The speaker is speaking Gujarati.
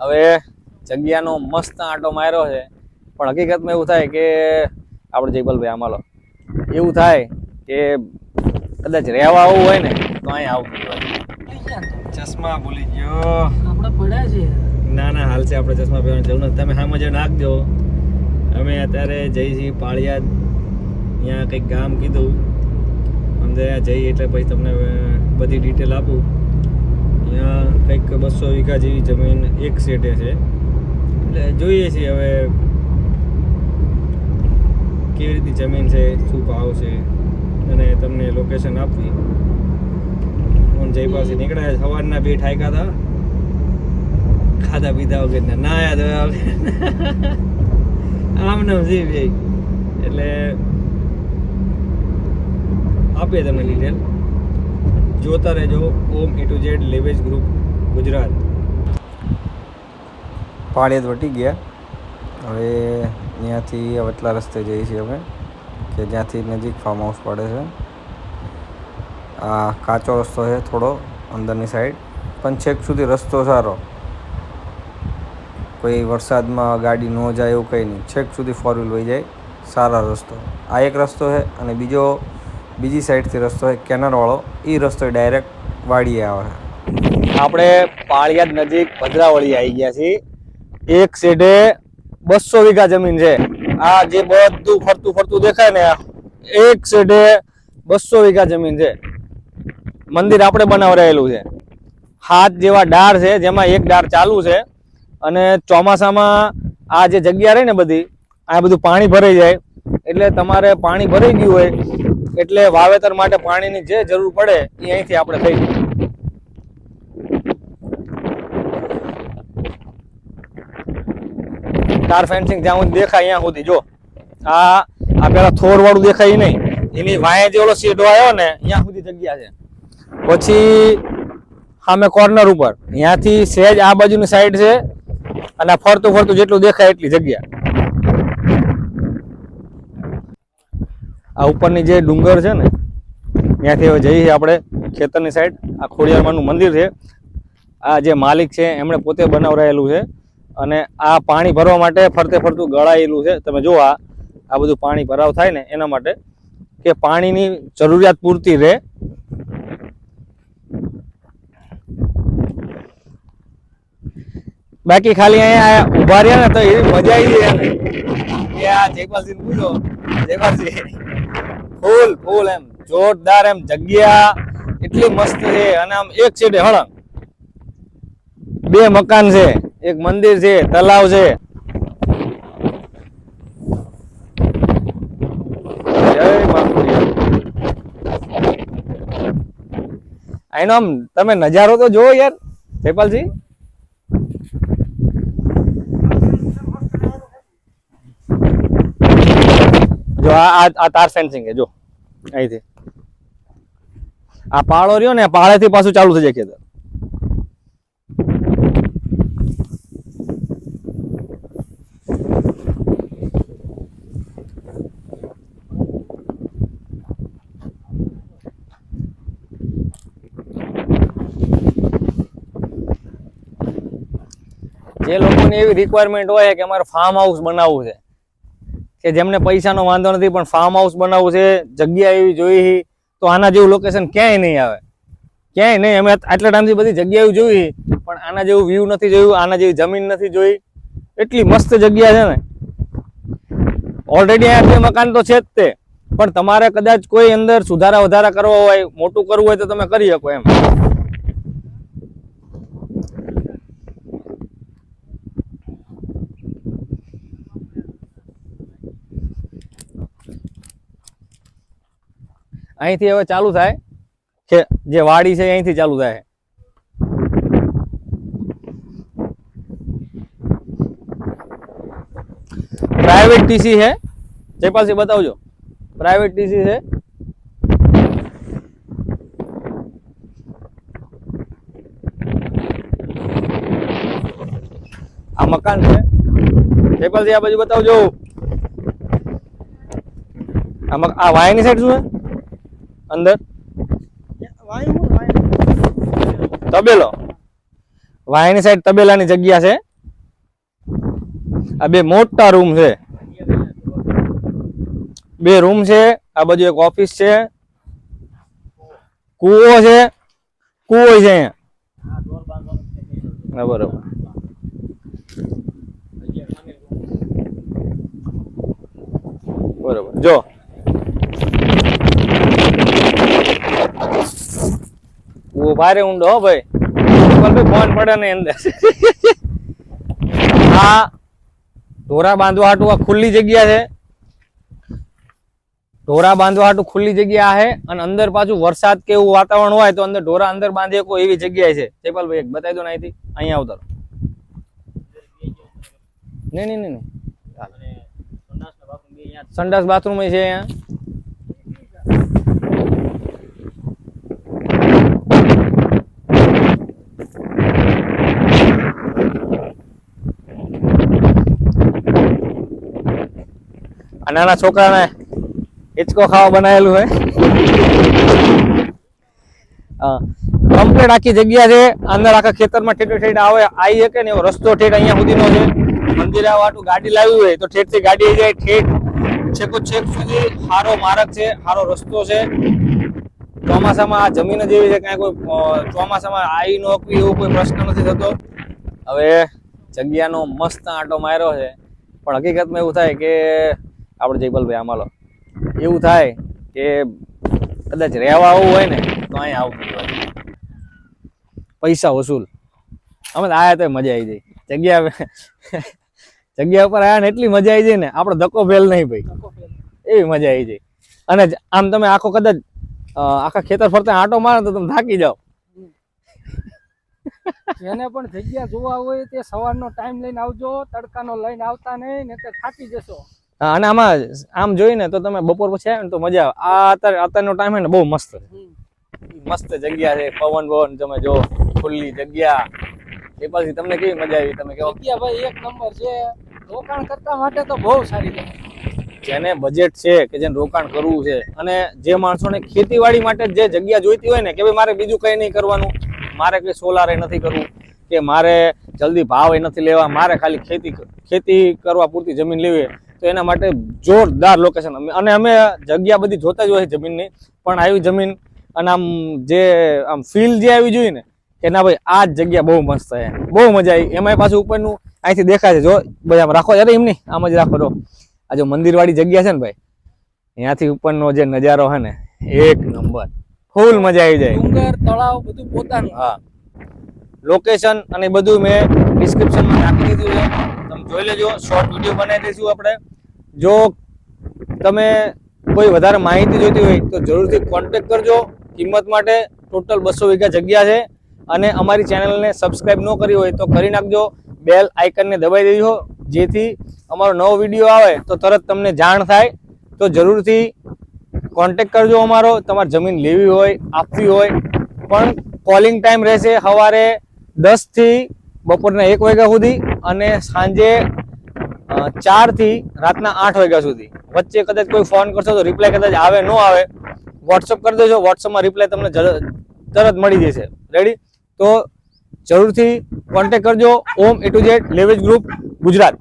હવે જગ્યાનો મસ્ત આંટો માર્યો છે. પણ હકીકતમાં એવું થાય કે આપણે જયપાલભાઈ આમાલો એવું થાય કે કદાચ રહેવા આવવું હોય ને તો અહીંયા આવવું હોય. ચશ્મા ભૂલી ગયો. આપણે પડ્યા છે ના ના હાલ છે આપણે ચશ્મા પહેરવાની જરૂર નથી. તમે સામે નાખ નાખજો અમે અત્યારે જઈ છીએ પાળિયાદ ત્યાં કંઈક ગામ કીધું. અમદાવાદ જઈએ એટલે પછી તમને બધી ડિટેલ આપું. ત્યાં કંઈક બસો વીઘા જેવી જમીન એક સેટે છે. એટલે જોઈએ છીએ હવે કેવી રીતે જમીન છે, શું ભાવ છે, અને તમને લોકેશન આપવી. હું જય પાસે નીકળ્યા, સવારના બે ઠાયકા હતા. ખાધા પીધા વગર ના યાદ આમ નામ જી એટલે આપીએ તમને ડિટેલ જોતા રહેજો. ઓમ એ ટુ ઝેડ લેવેજ ગ્રુપ ગુજરાત. પાળિયાદ વટી ગયા. હવે ત્યાંથી વટલા રસ્તે જઈએ છીએ અમે, કે જ્યાંથી નજીક ફાર્મ હાઉસ પડે છે. આ કાચો રસ્તો છે થોડો અંદરની સાઈડ પણ છેક સુધી રસ્તો સારો. કોઈ વરસાદમાં ગાડી ન જાય એવું કંઈ નહીં. છેક સુધી ફોર વ્હીલ વહી જાય. સારા રસ્તો. આ એક રસ્તો છે અને બીજો બીજી સાઈડથી રસ્તો છે કેનરવાળો એ રસ્તો ડાયરેક્ટ વાડીએ આવે આપણે પાળિયાદ નજીક ભદ્રાવળી આવી ગયા છીએ. એક સેઢે બસો વીઘા જમીન છે. આ જે બધું ફરતું ફરતું દેખાય ને, એક સેડે બસો વીઘા જમીન છે. મંદિર આપણે બનાવરાયેલું છે. હાથ જેવા ડાળ છે, જેમાં એક ડાળ ચાલુ છે. અને ચોમાસામાં આ જે જગ્યા રહી ને બધી, આ બધું પાણી ભરાઈ જાય. એટલે તમારે પાણી ભરાઈ ગયું હોય એટલે વાવેતર માટે પાણીની જે જરૂર પડે એ અહીંથી આપણે થઈ જાય તાર ફેન્સિંગ જ્યાં સુધી દેખાય ત્યાં સુધી, જો. આ આ પેલા થોર વાળું દેખાય નહીં. એની વાંહે જે ઓલો સીટો આવ્યો ને, ત્યાં સુધી જગ્યા છે. પછી સામે કોર્નર ઉપર. ત્યાંથી સહેજ આ બાજુની સાઈડ છે અને ફરતું ફરતું જેટલું દેખાય એટલી જગ્યા. આ ઉપરની જે ડુંગર છે ને, ત્યાંથી હવે જઈએ આપણે ખેતરની સાઈડ આ ખોડિયારમાંનું મંદિર છે. આ જે માલિક છે, એમણે પોતે બનાવરાયેલું છે. અને આ પાણી ભરવા માટે ફરતે ફરતું ગળાયેલું છે. તમે જો આ આ બધું પાણી ભરાવ થાય ને, એના માટે કે પાણીની જરૂરિયાત પૂરતી રહે. બાકી ખાલી અહીંયા ઊભા રહ્યા ને તો એવી મજા આવી જાય આ જયપાલસિંહ પૂછો. જયપાલસિંહ ફૂલ ફૂલ એમ. જોરદાર એમ. જગ્યા એટલી મસ્ત છે. અને આમ એક છેડે હળંગ. બે મકાન છે. એક મંદિર છે. તલાવ છે. મા આમ તમે નજારો તો જોવો યાર જયપાલસિંહ જો આ આ- તાર ફેન્સિંગ છે, જો. અહીંથી. આ પાળો રહ્યો ને પાળેથી પાછું ચાલુ થઈ જાય ખેતર. જે લોકોની એવી રિક્વાયરમેન્ટ હોય કે અમારે ફાર્મ હાઉસ બનાવવું છે કે જેમને પૈસાનો વાંધો નથી, પણ ફાર્મ હાઉસ બનાવવું છે, જગ્યા એવી જોઈ તો આના જેવું લોકેશન ક્યાંય નહીં આવે. ક્યાંય નહીં, અમે આટલા ટાઈમથી બધી જગ્યાઓ જોઈ પણ આના જેવું વ્યૂ નથી જોયું, આના જેવી જમીન નથી જોઈ. એટલી મસ્ત જગ્યા છે ને. ઓલરેડી અહીંયા મકાન તો છે જ તે. પણ તમારે કદાચ કોઈ અંદર સુધારા વધારા કરવા હોય, મોટું કરવું હોય તો તમે કરી શકો એમ. અહીંથી હવે ચાલુ થાય. કે જે વાડી છે અહીંથી ચાલુ થાય. પ્રાઇવેટ ટીસી છે. જયપાલસિંહ, બતાવજો. પ્રાઇવેટ ટીસી છે. આ મકાન છે. જયપાલસિંહ, આ બાજુ બતાવજો. આ મક- આ વાયની સાઈડ શું છે? અંદર? તબેલો. વાયની સાઈડ તબેલાની જગ્યા છે. આ બે મોટા રૂમ છે. બે રૂમ છે, આ બાજુ એક ઓફિસ છે. કૂવો છે. કૂવો છે અહીંયા. બરોબર. બરોબર. જો કૂવો ભારે ઊંડો હો ભાઈ. ભાઈ ફોન પડે ને અંદર. આ ઢોરા બાંધવા હાટું આ ખુલ્લી જગ્યા છે. ઢોરા બાંધવા હાટું ખુલ્લી જગ્યા છે અને અંદર પાછું વરસાદ કે એવું વાતાવરણ હોય તો અંદર ઢોરા અંદર બાંધી શકો એવી જગ્યા છે. જયપાલભાઈ, એક બતાવી દો ને અહીંથી. અહીંયા ઉતરો નહીં નહીં નહીં. સંડાસ બાથરૂમ છે અહીંયા. આ નાના છોકરાને હિચકો ખાવા બનાવેલું હોય કમ્પ્લીટ આખી જગ્યા છે. અંદર આખા ખેતરમાં ઠેઠ ઠેઠ આવે આવી શકે ને એવો રસ્તો ઠેઠ અહીંયા સુધીનો છે. મંદિરે આવવાનું ગાડી લાવી હોય તો ઠેઠથી ગાડી આવી જાય. ઠેઠ, છેકો છેક સુધી સારો માર્ગ છે સારો રસ્તો છે. ચોમાસામાં આ જમીન જ એવી છે, કાંઈ કોઈ ચોમાસામાં આવી ન આપવી એવો કોઈ પ્રશ્ન નથી થતો. હવે જગ્યાનો મસ્ત આંટો માર્યો છે. પણ હકીકતમાં એવું થાય કે આપણે જયપાલભાઈ આમાલો. એવું થાય કે કદાચ રહેવા આવવું હોય ને, તો અહીંયા આવવું હોય પૈસા વસૂલ. અમે આયા તો મજા આવી જાય. જગ્યા જગ્યા ઉપર આયા ને એટલી મજા આવી જાય ને, આપણે ધક્કો ફેલ નહીં ભાઈ. એવી મજા આવી જાય. અને આમ તમે આખો કદાચ આખા ખેતર ફરતા આંટો મારો તો તમે થાકી જાઓ. જેને પણ જગ્યા જોવા હોય તે સવારનો ટાઈમ લઈને આવજો, તડકાનો લઈને આવતા નહીં ને તે થાકી જશો. અને આમાં આમ જોઈને તો તમે બપોર પછી આવે ને તો મજા આવે. આ અત્યારે અત્યારનો ટાઈમ છે ને બહુ મસ્ત મસ્ત જગ્યા છે પવન પવન તમે જો ખુલ્લી જગ્યા. એ પછી તમને કેવી મજા આવી? તમે કહો. જગ્યા ભાઈ એક નંબર છે. રોકાણ કરતા માટે તો બહુ સારી જગ્યા જેને બજેટ છે કે જેને રોકાણ કરવું છે. અને જે માણસોને ખેતીવાડી માટે જે જગ્યા જોઈતી હોય ને કે ભાઈ મારે બીજું કંઈ નહીં કરવાનું મારે કંઈ સોલાર નથી કરવું કે મારે જલ્દી ભાવ નથી લેવા મારે ખાલી ખેતી ખેતી કરવા પૂરતી જમીન લેવી તો એના માટે જોરદાર લોકેશન અને અમે જગ્યા બધી જોતા જ હોય જમીનની પણ આવી જમીન અને આમ જે આમ ફીલ જે આવી જોઈએ ને કે ના ભાઈ આ જ જગ્યા બહુ મસ્ત છે. બહુ મજા આવી. એમાંય પાછું ઉપરનું અહીંથી દેખાય છે. જો બધા આમ રાખો યાર એમ નહીં આમ જ રાખો જો. આ જો મંદિર વાળી જગ્યા છે ને ભાઈ અહીંયાથી ઉપરનો જે નજારો છે ને એક નંબર. ફૂલ મજા આવી જાય. ડુંગર તળાવ બધું પોતાનું. હા. લોકેશન અને બધું મેં ડિસ્ક્રિપ્શનમાં નાખી દીધું છે. તમે જોઈ લેજો શોર્ટ વીડિયો બનાવી દઈશું આપણે. જો તમે કોઈ વધારે માહિતી જોઈતી હોય તો જરૂરથી કોન્ટેક કરજો. કિંમત માટે ટોટલ બસો વીઘા જગ્યા છે. અને અમારી ચેનલને સબસ્ક્રાઈબ ન કરી હોય તો કરી નાખજો. બેલ આઇકનને દબાઈ દેજો. જેથી અમારો નવો વીડિયો આવે તો તરત તમને જાણ થાય. તો જરૂરથી કોન્ટેક કરજો અમારો. તમારે જમીન લેવી હોય, આપવી હોય. પણ કોલિંગ ટાઈમ રહેશે સવારે દસથી બપોરના એક વાગ્યા સુધી અને સાંજે ચારથી રાતના આઠ વાગ્યા સુધી. વચ્ચે કદાચ કોઈ ફોન કરશો તો રિપ્લાય કદાચ આવે, ન આવે વોટ્સઅપ કરી દેજો. વોટ્સઅપમાં રિપ્લાય તમને તરત મળી જશે. રેડી તો જરૂરથી કોન્ટેક્ટ કરજો. ઓમ એ ટુ ઝેડ લેવેજ ગ્રુપ ગુજરાત.